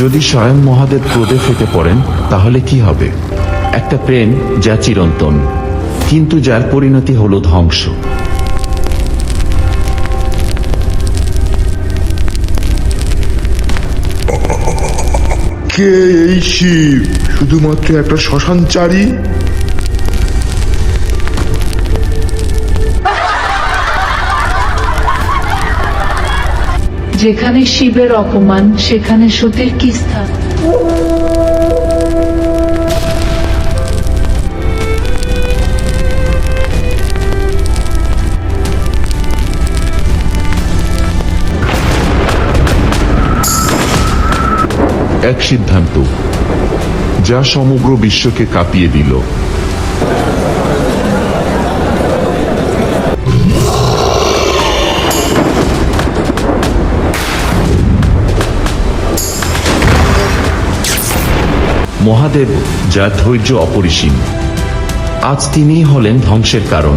যদি স্বয়ং মহাদেব ক্রোধে ফেটে পড়েন, তাহলে কি হবে? একটা প্রেম যা চিরন্তন, কিন্তু যার পরিণতি হল ধ্বংস। কে এই শিব? শুধুমাত্র একটা শ্মশানচারী? যেখানে শিবের অপমান সেখানে সতীর কি স্থান এক সিদ্ধান্ত যা সমগ্র বিশ্বকে কাঁপিয়ে দিল। মহাদেব যার ধৈর্য অপরিসীম। আজ তিনিই হলেন ধ্বংসের কারণ।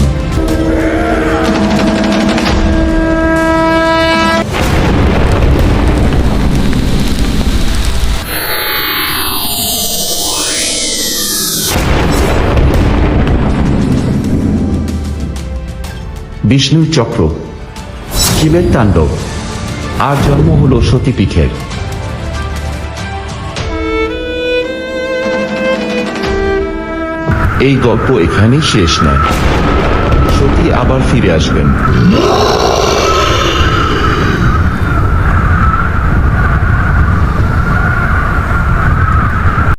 বিষ্ণুর চক্র শিবের তাণ্ডব। আর জন্ম হল সতীপীঠের। এই গল্প এখানেই শেষ নয়। সতী আবার ফিরে আসবেন।